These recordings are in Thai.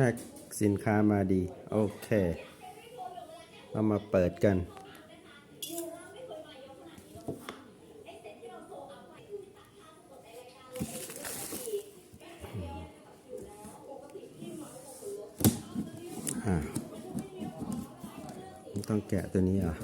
พ็คสินค้ามาดี โอเค เอามาเปิดกันอ่าต้องแกะตัวนี้อะ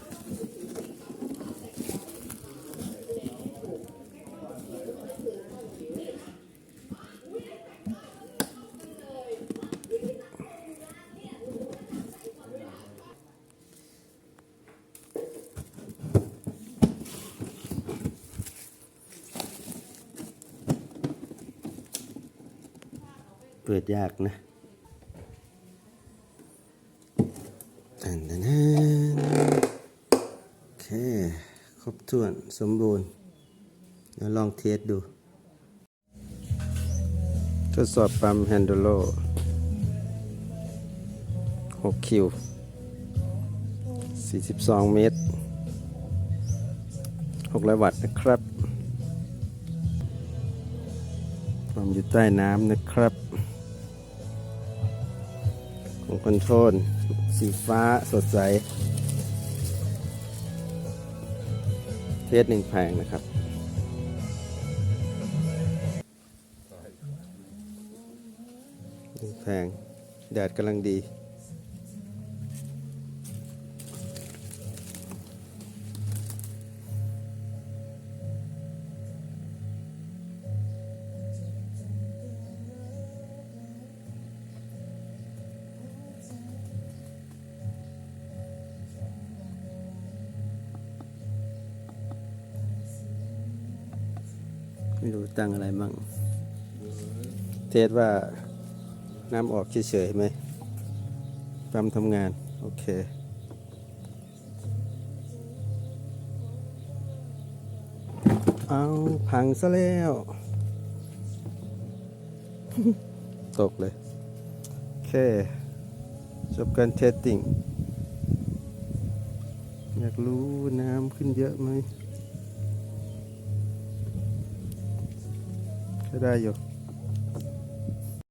เปิดยากนะอันนั้นโอเค ครบถ้วนสมบูรณ์เดี๋ยวลองเทสดู ทดสอบปั๊มแฮนด์โล6คิว 42 เมตร 600 วัตต์นะครับความอยู่ใต้น้ำนะครับ ของคอนโทรลสีฟ้าสดใส เทสหนึ่งแผงนะครับ หนึ่งแผงแดดกำลังดี ไม่รู้ตั้งอะไรมั่ง เทสว่าน้ำออกเฉยๆไหมปั๊มทำงาน โอเคเอาพังซะแล้ว ตกเลย โอเค จบการเทสติ้ง อยากรู้น้ำขึ้นเยอะไหม ก็ได้อยู่